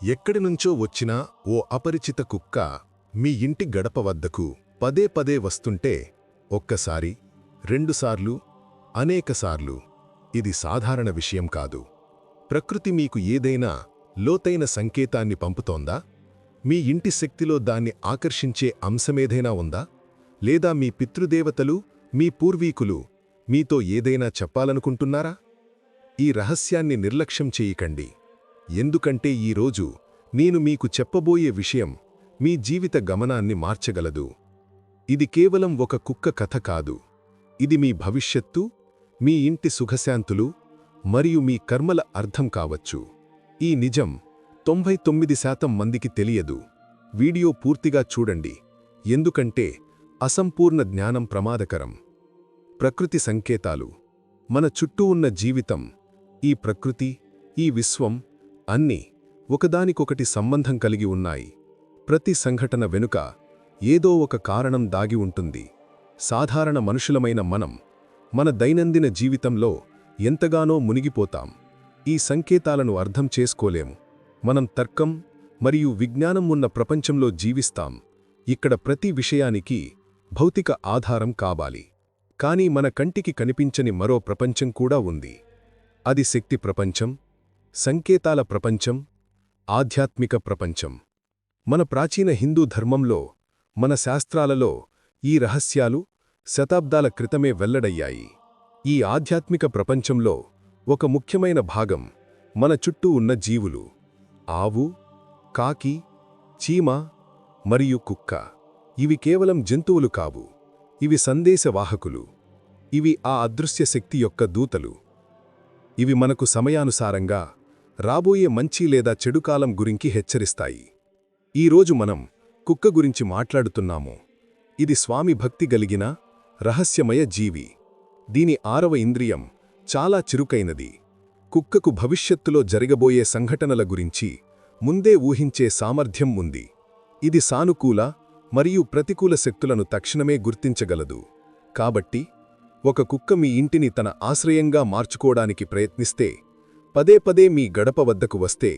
ఎక్కడి నుంచో వచ్చిన ఓ అపరిచిత కుక్క మీ ఇంటి గడప వద్దకు పదే పదే వస్తుంటే ఒక్కసారి రెండుసార్లు అనేకసార్లు ఇది సాధారణ విషయం కాదు. ప్రకృతి మీకు ఏదైనా లోతైన సంకేతాన్ని పంపుతోందా? మీ ఇంటి శక్తిలో దాన్ని ఆకర్షించే అంశమేదైనా ఉందా? లేదా మీ పితృదేవతలు మీ పూర్వీకులు మీతో ఏదైనా చెప్పాలనుకుంటున్నారా? ఈ రహస్యాన్ని నిర్లక్ష్యం చేయకండి. ఎందుకంటే ఈరోజు నేను మీకు చెప్పబోయే విషయం మీ జీవిత గమనాన్ని మార్చగలదు. ఇది కేవలం ఒక కుక్క కథ కాదు. ఇది మీ భవిష్యత్తు మీ ఇంటి సుఖశాంతులు మరియు మీ కర్మల అర్థం కావచ్చు. ఈ నిజం తొంభై తొమ్మిది శాతం మందికి తెలియదు. వీడియో పూర్తిగా చూడండి. ఎందుకంటే అసంపూర్ణ జ్ఞానం ప్రమాదకరం. ప్రకృతి సంకేతాలు. మన చుట్టూ ఉన్న జీవితం ఈ ప్రకృతి ఈ విశ్వం అన్నీ ఒకదానికొకటి సంబంధం కలిగి ఉన్నాయి. ప్రతి సంఘటన వెనుక ఏదో ఒక కారణం దాగి ఉంటుంది. సాధారణ మనుషులమైన మనం మన దైనందిన జీవితంలో ఎంతగానో మునిగిపోతాం. ఈ సంకేతాలను అర్థం చేసుకోలేము. మనం తర్కం మరియు విజ్ఞానం ఉన్న ప్రపంచంలో జీవిస్తాం. ఇక్కడ ప్రతి విషయానికి భౌతిక ఆధారం కావాలి. కానీ మన కంటికి కనిపించని మరో ప్రపంచం కూడా ఉంది. అది శక్తి ప్రపంచం సంకేతాల ప్రపంచం ఆధ్యాత్మిక ప్రపంచం. మన ప్రాచీన హిందూ ధర్మంలో మన శాస్త్రాలలో ఈ రహస్యాలు శతాబ్దాల క్రితమే వెల్లడయ్యాయి. ఈ ఆధ్యాత్మిక ప్రపంచంలో ఒక ముఖ్యమైన భాగం మన చుట్టూ ఉన్న జీవులు ఆవు కాకి చీమ మరియు కుక్క. ఇవి కేవలం జంతువులు కావు ఇవి సందేశవాహకులు. ఇవి ఆ అదృశ్య శక్తి యొక్క దూతలు. ఇవి మనకు సమయానుసారంగా రాబోయే మంచి లేదా చెడుకాలం గురించి హెచ్చరిస్తాయి. ఈరోజు మనం కుక్క గురించి మాట్లాడుతున్నాము. ఇది స్వామి భక్తి గలిగిన రహస్యమయ జీవి. దీని ఆరవ ఇంద్రియం చాలా చిరుకైనది. కుక్కకు భవిష్యత్తులో జరగబోయే సంఘటనల గురించి ముందే ఊహించే సామర్థ్యం ఉంది. ఇది సానుకూల మరియు ప్రతికూల శక్తులను తక్షణమే గుర్తించగలదు. కాబట్టి ఒక కుక్క మీ ఇంటిని తన ఆశ్రయంగా మార్చుకోవడానికి ప్రయత్నిస్తే పదే పదే మీ గడప వద్దకు వస్తే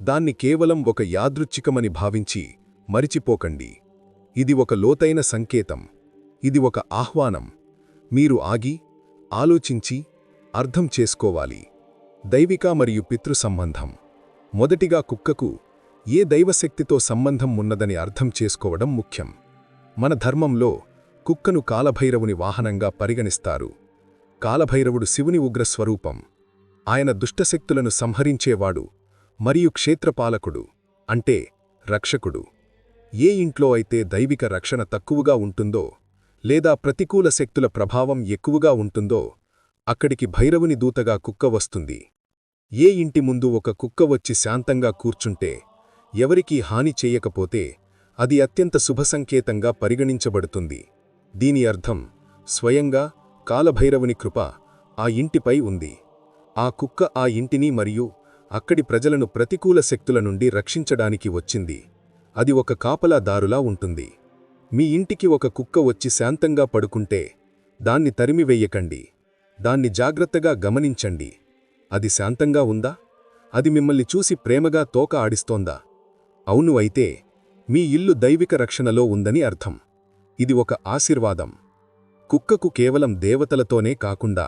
దాన్ని కేవలం ఒక యాదృచ్ఛికమని భావించి మరిచిపోకండి. ఇది ఒక లోతైన సంకేతం. ఇది ఒక ఆహ్వానం. మీరు ఆగి ఆలోచించి అర్థం చేసుకోవాలి. దైవిక మరియు పితృ సంబంధం. మొదటిగా కుక్కకు ఏ దైవశక్తితో సంబంధం ఉన్నదని అర్థం చేసుకోవడం ముఖ్యం. మన ధర్మంలో కుక్కను కాలభైరవుని వాహనంగా పరిగణిస్తారు. కాలభైరవుడు శివుని ఉగ్రస్వరూపం. ఆయన దుష్టశక్తులను సంహరించేవాడు మరియు క్షేత్రపాలకుడు అంటే రక్షకుడు. ఏ ఇంట్లో అయితే దైవిక రక్షణ తక్కువగా ఉంటుందో లేదా ప్రతికూల శక్తుల ప్రభావం ఎక్కువగా ఉంటుందో అక్కడికి భైరవుని దూతగా కుక్క వస్తుంది. ఏ ఇంటి ముందు ఒక కుక్క వచ్చి శాంతంగా కూర్చుంటే ఎవరికీ హాని చేయకపోతే అది అత్యంత శుభసంకేతంగా పరిగణించబడుతుంది. దీని అర్థం స్వయంగా కాలభైరవుని కృప ఆ ఇంటిపై ఉంది. ఆ కుక్క ఆ ఇంటిని మరియు అక్కడి ప్రజలను ప్రతికూల శక్తుల నుండి రక్షించడానికి వచ్చింది. అది ఒక కాపలాదారులా ఉంటుంది. మీ ఇంటికి ఒక కుక్క వచ్చి శాంతంగా పడుకుంటే దాన్ని తరిమివెయ్యకండి దాన్ని జాగ్రత్తగా గమనించండి. అది శాంతంగా ఉందా? అది మిమ్మల్ని చూసి ప్రేమగా తోక ఆడిస్తోందా? అవును అయితే మీ ఇల్లు దైవిక రక్షణలో ఉందని అర్థం. ఇది ఒక ఆశీర్వాదం. కుక్కకు కేవలం దేవతలతోనే కాకుండా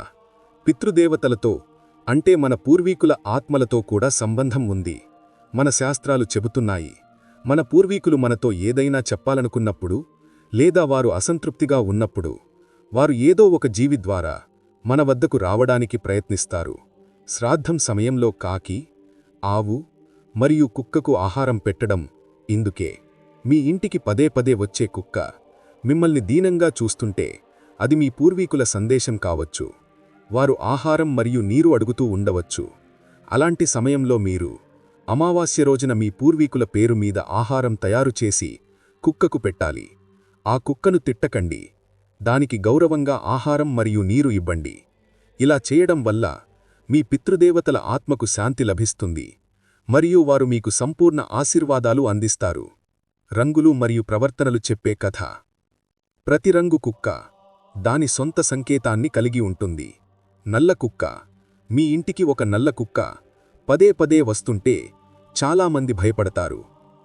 పితృదేవతలతో అంటే మన పూర్వీకుల ఆత్మలతో కూడా సంబంధం ఉంది. మన శాస్త్రాలు చెబుతున్నాయి. మన పూర్వీకులు మనతో ఏదైనా చెప్పాలనుకున్నప్పుడు లేదా వారు అసంతృప్తిగా ఉన్నప్పుడు వారు ఏదో ఒక జీవి ద్వారా మన వద్దకు రావడానికి ప్రయత్నిస్తారు. శ్రాద్ధం సమయంలో కాకి ఆవు మరియు కుక్కకు ఆహారం పెట్టడం ఇందుకే. మీ ఇంటికి పదే పదే వచ్చే కుక్క మిమ్మల్ని దీనంగా చూస్తుంటే అది మీ పూర్వీకుల సందేశం కావచ్చు. వారు ఆహారం మరియు నీరు అడుగుతూ ఉండవచ్చు. అలాంటి సమయంలో మీరు అమావాస్య రోజున మీ పూర్వీకుల పేరు మీద ఆహారం తయారు చేసి కుక్కకు పెట్టాలి. ఆ కుక్కను తిట్టకండి. దానికి గౌరవంగా ఆహారం మరియు నీరు ఇవ్వండి. ఇలా చేయడం వల్ల మీ పితృదేవతల ఆత్మకు శాంతి లభిస్తుంది. మరియు వారు మీకు సంపూర్ణ ఆశీర్వాదాలు అందిస్తారు. రంగులు మరియు ప్రవర్తనలు చెప్పే కథ. ప్రతి రంగు కుక్క దాని సొంత సంకేతాన్ని కలిగి ఉంటుంది. నల్ల కుక్క. మీ ఇంటికి ఒక నల్ల కుక్క. పదే పదే వస్తుంటే చాలామంది భయపడతారు.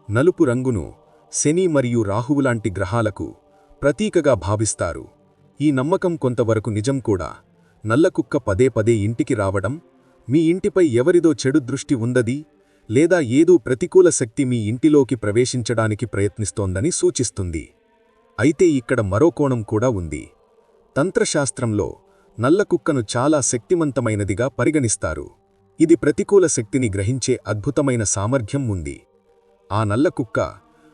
నలుపు రంగును శని మరియు రాహువులాంటి గ్రహాలకు ప్రతీకగా భావిస్తారు. ఈ నమ్మకం కొంతవరకు నిజం కూడా. నల్లకుక్క పదే పదే ఇంటికి రావడం మీ ఇంటిపై ఎవరిదో చెడు దృష్టి ఉందది లేదా ఏదో ప్రతికూల శక్తి మీ ఇంటిలోకి ప్రవేశించడానికి ప్రయత్నిస్తోందని సూచిస్తుంది. అయితే ఇక్కడ మరో కోణం కూడా ఉంది. తంత్రశాస్త్రంలో నల్లకుక్కను చాలా శక్తివంతమైనదిగా పరిగణిస్తారు. ఇది ప్రతికూల శక్తిని గ్రహించే అద్భుతమైన సామర్థ్యం ఉంది. ఆ నల్లకుక్క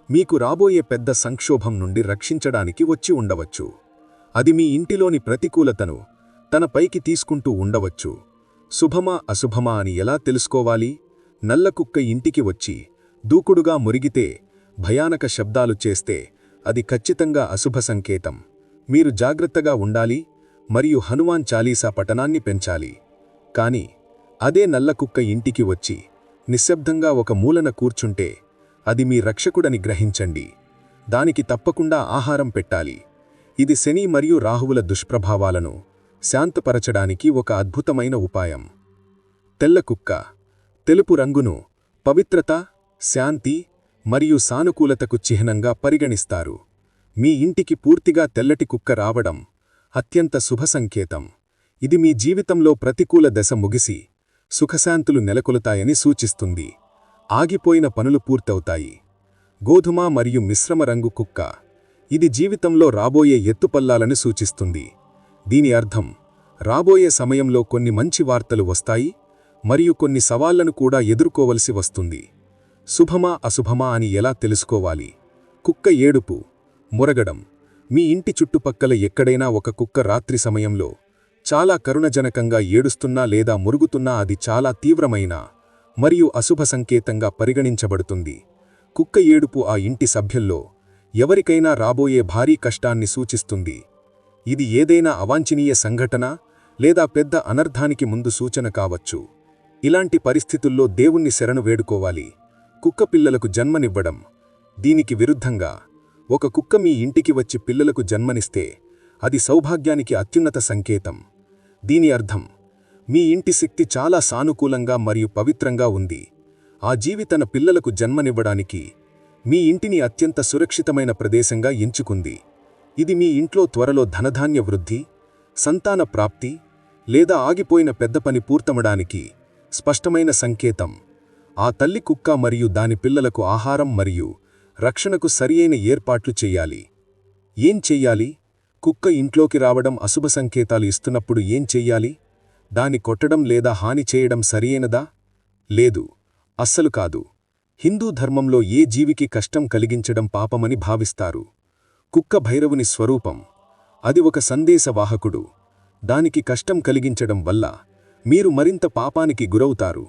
మీకు రాబోయే పెద్ద సంక్షోభం నుండి రక్షించడానికి వచ్చి ఉండవచ్చు. అది మీ ఇంటిలోని ప్రతికూలతను తన పైకి తీసుకుంటూ ఉండవచ్చు. శుభమా అశుభమా అని ఎలా తెలుసుకోవాలి? నల్లకుక్క ఇంటికి వచ్చి దూకుడుగా మురిగితే భయానక శబ్దాలు చేస్తే అది ఖచ్చితంగా అశుభ సంకేతం. మీరు జాగ్రత్తగా ఉండాలి. మరియు హనుమాన్ చాలీసా పఠనాన్ని పెంచాలి. కాని అదే నల్ల కుక్క ఇంటికి వచ్చి నిశ్శబ్దంగా ఒక మూలన కూర్చుంటే అది మీ రక్షకుడని గ్రహించండి. దానికి తప్పకుండా ఆహారం పెట్టాలి. ఇది శని మరియు రాహువుల దుష్ప్రభావాలను శాంతపరచడానికి ఒక అద్భుతమైన ఉపాయం. తెల్ల కుక్క తెలుపు రంగును పవిత్రత శాంతి మరియు సానుకూలతకు చిహ్నంగా పరిగణిస్తారు. మీ ఇంటికి పూర్తిగా తెల్లటి కుక్క రావడం అత్యంత శుభ సంకేతం ఇది మీ జీవితంలో ప్రతికూల దశ ముగిసి సుఖశాంతులు నెలకొలుతాయని సూచిస్తుంది. ఆగిపోయిన పనులు పూర్తవుతాయి. గోధుమ మరియు మిశ్రమ రంగు కుక్క. ఇది జీవితంలో రాబోయే ఎత్తుపల్లాలను సూచిస్తుంది. దీని అర్థం రాబోయే సమయంలో కొన్ని మంచి వార్తలు వస్తాయి మరియు కొన్ని సవాళ్ళను కూడా ఎదుర్కోవలసి వస్తుంది. శుభమా అశుభమా అని ఎలా తెలుసుకోవాలి? కుక్క ఏడుపు మురగడం. మీ ఇంటి చుట్టుపక్కల ఎక్కడైనా ఒక కుక్క రాత్రి సమయంలో చాలా కరుణజనకంగా ఏడుస్తున్నా లేదా మురుగుతున్నా అది చాలా తీవ్రమైన మరియు అశుభ సంకేతంగా పరిగణించబడుతుంది. కుక్క ఏడుపు ఆ ఇంటి సభ్యుల్లో ఎవరికైనా రాబోయే భారీ కష్టాన్ని సూచిస్తుంది. ఇది ఏదైనా అవాంఛనీయ సంఘటన లేదా పెద్ద అనర్థానికి ముందు సూచన కావచ్చు. ఇలాంటి పరిస్థితుల్లో దేవుణ్ణి శరణు వేడుకోవాలి. కుక్క పిల్లలకు జన్మనివ్వడం దీనికి విరుద్ధంగా ఒక కుక్క మీ ఇంటికి వచ్చి పిల్లలకు జన్మనిస్తే అది సౌభాగ్యానికి అత్యున్నత సంకేతం. దీని అర్థం మీ ఇంటి శక్తి చాలా సానుకూలంగా మరియు పవిత్రంగా ఉంది. ఆ జీవి తన పిల్లలకు జన్మనివ్వడానికి మీ ఇంటిని అత్యంత సురక్షితమైన ప్రదేశంగా ఎంచుకుంది. ఇది మీ ఇంట్లో త్వరలో ధనధాన్య వృద్ధి సంతాన ప్రాప్తి లేదా ఆగిపోయిన పెద్ద పని పూర్తమడానికి స్పష్టమైన సంకేతం. ఆ తల్లి కుక్క మరియు దాని పిల్లలకు ఆహారం మరియు రక్షణకు సరియైన ఏర్పాట్లు చెయ్యాలి ఏం చెయ్యాలి కుక్క ఇంట్లోకి రావడం అశుభ సంకేతాలు ఇస్తున్నప్పుడు ఏం చెయ్యాలి దాని కొట్టడం లేదా హాని చేయడం సరియైనదా? లేదు. అస్సలు కాదు. హిందూ ధర్మంలో ఏ జీవికి కష్టం కలిగించడం పాపమని భావిస్తారు. కుక్క భైరవుని స్వరూపం. అది ఒక సందేశవాహకుడు. దానికి కష్టం కలిగించడం వల్ల మీరు మరింత పాపానికి గురవుతారు.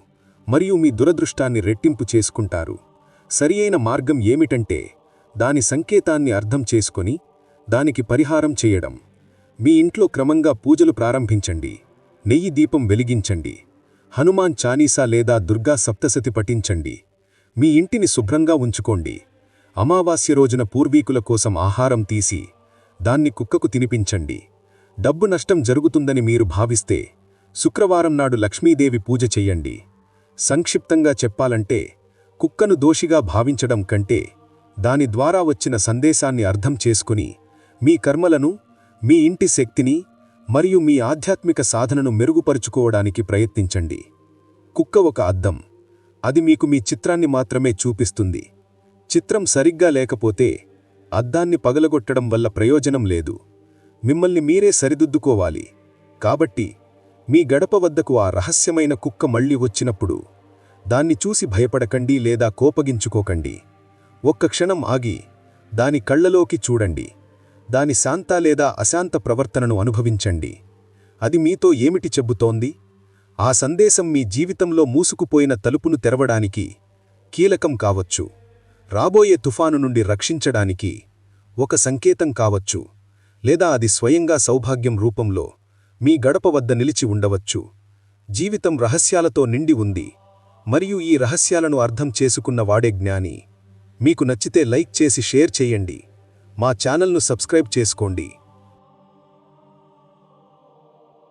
మరియు మీ దురదృష్టాన్ని రెట్టింపు చేసుకుంటారు. సరియైన మార్గం ఏమిటంటే దాని సంకేతాన్ని అర్థం చేసుకొని దానికి పరిహారం చేయడం. మీ ఇంట్లో క్రమంగా పూజలు ప్రారంభించండి. నెయ్యి దీపం వెలిగించండి. హనుమాన్ చానీసా లేదా దుర్గా సప్తసతి పఠించండి. మీ ఇంటిని శుభ్రంగా ఉంచుకోండి. అమావాస్య రోజున పూర్వీకుల కోసం ఆహారం తీసి దాన్ని కుక్కకు తినిపించండి. డబ్బు నష్టం జరుగుతుందని మీరు భావిస్తే శుక్రవారం నాడు లక్ష్మీదేవి పూజ చెయ్యండి సంక్షిప్తంగా చెప్పాలంటే కుక్కను దోషిగా భావించడం కంటే దాని ద్వారా వచ్చిన సందేశాన్ని అర్థం చేసుకుని మీ కర్మలను మీ ఇంటి శక్తిని మరియు మీ ఆధ్యాత్మిక సాధనను మెరుగుపరుచుకోవడానికి ప్రయత్నించండి. కుక్క ఒక అద్దం. అది మీకు మీ చిత్రాన్ని మాత్రమే చూపిస్తుంది. చిత్రం సరిగ్గా లేకపోతే అద్దాన్ని పగలగొట్టడం వల్ల ప్రయోజనం లేదు. మిమ్మల్ని మీరే సరిదిద్దుకోవాలి. కాబట్టి మీ గడప వద్దకు ఆ రహస్యమైన కుక్క మళ్ళీ వచ్చినప్పుడు దాన్ని చూసి భయపడకండి లేదా కోపగించుకోకండి. ఒక్క క్షణం ఆగి దాని కళ్ళలోకి చూడండి. దాని శాంత లేదా అశాంత ప్రవర్తనను అనుభవించండి. అది మీతో ఏమిటి చెబుతోంది? ఆ సందేశం మీ జీవితంలో మూసుకుపోయిన తలుపును తెరవడానికి కీలకం కావచ్చు. రాబోయే తుఫాను నుండి రక్షించడానికి ఒక సంకేతం కావచ్చు. లేదా అది స్వయంగా సౌభాగ్యం రూపంలో మీ గడప వద్ద నిలిచి ఉండవచ్చు. జీవితం రహస్యాలతో నిండి ఉంది. మరియు ఈ రహస్యాలను అర్థం చేసుకున్న వాడే జ్ఞాని. మీకు నచ్చితే లైక్ చేసి షేర్ చేయండి. మా ఛానల్ను సబ్స్క్రైబ్ చేసుకోండి.